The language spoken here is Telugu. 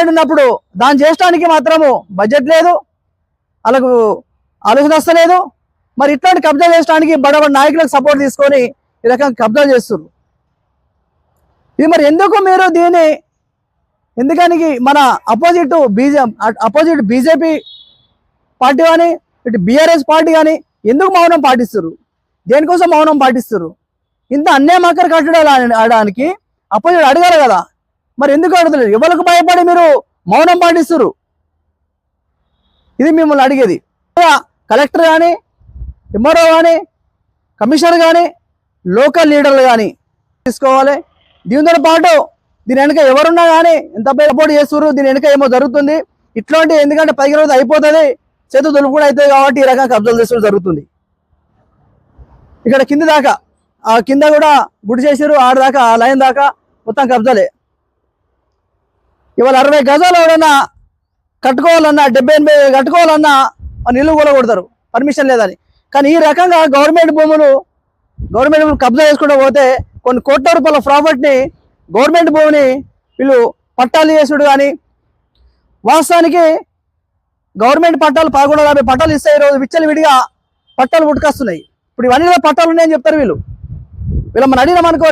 డెవలప్మెంట్ ఉన్నప్పుడు దాన్ని చేయడానికి మాత్రము బడ్జెట్ లేదు వాళ్ళకు ఆలోచన వస్తలేదు. మరి ఇట్లాంటి కబ్జా చేయడానికి బడబడి నాయకులకు సపోర్ట్ తీసుకొని ఈ రకంగా కబ్జా చేస్తున్నారు ఇది మరి ఎందుకు మీరు దీన్ని ఎందుకని మన opposite BJ opposite BJP party కానీ ఇటు బీఆర్ఎస్ పార్టీ కానీ ఎందుకు మౌనం పాటిస్తారు దేనికోసం మౌనం పాటిస్తారు ఇంత అన్యాయం అక్కడ కట్టడాలు ఆడడానికి అపోజిట్ అడగాలి కదా. మరి ఎందుకు అడుగుతలేరు ఎవరికి భయపడి మీరు మౌనం పాటిస్తారు ఇది మిమ్మల్ని అడిగేది. కలెక్టర్ కానీ ఎంఆర్ఓ కానీ కమిషనర్ కానీ లోకల్ లీడర్లు కానీ తీసుకోవాలి. దీనితో పాటు దీని వెనుక ఎవరున్నా కానీ ఎంత సపోర్ట్ చేస్తున్నారు దీని వెనుక ఏమో జరుగుతుంది. ఇట్లాంటి ఎందుకంటే పైకి రోజు అయిపోతుంది. చేతు తొలుపు కూడా అవుతుంది కాబట్టి ఈ రకంగా కబ్జాలు చేసడం జరుగుతుంది. ఇక్కడ కింద దాకా ఆ కింద కూడా గుడి చేసారు ఆడ దాకా ఆ లైన్ దాకా మొత్తం కబ్జాలే. ఇవాళ అరవై గజాలు ఎవడన్నా కట్టుకోవాలన్నా డెబ్బై ఎనభై కట్టుకోవాలన్నా ఆ కూడా కొడతారు పర్మిషన్ లేదని. కానీ ఈ రకంగా గవర్నమెంట్ భూములు గవర్నమెంట్ భూములు కబ్జా చేసుకుంటూ పోతే కొన్ని కోట్ల రూపాయల ప్రాఫిట్ని గవర్నమెంట్ భూమిని వీళ్ళు పట్టాలు చేసుడు కానీ వాస్తవానికి గవర్నమెంట్ పట్టాలు పదకొండు యాభై పట్టాలు ఇస్తాయి ఈరోజు విచ్చలు విడిగా పట్టాలు పుట్టుకొస్తున్నాయి ఇప్పుడు ఇవన్నీ పట్టాలు ఉన్నాయని చెప్తారు వీళ్ళు. వీళ్ళ మన అడిగినామనుకో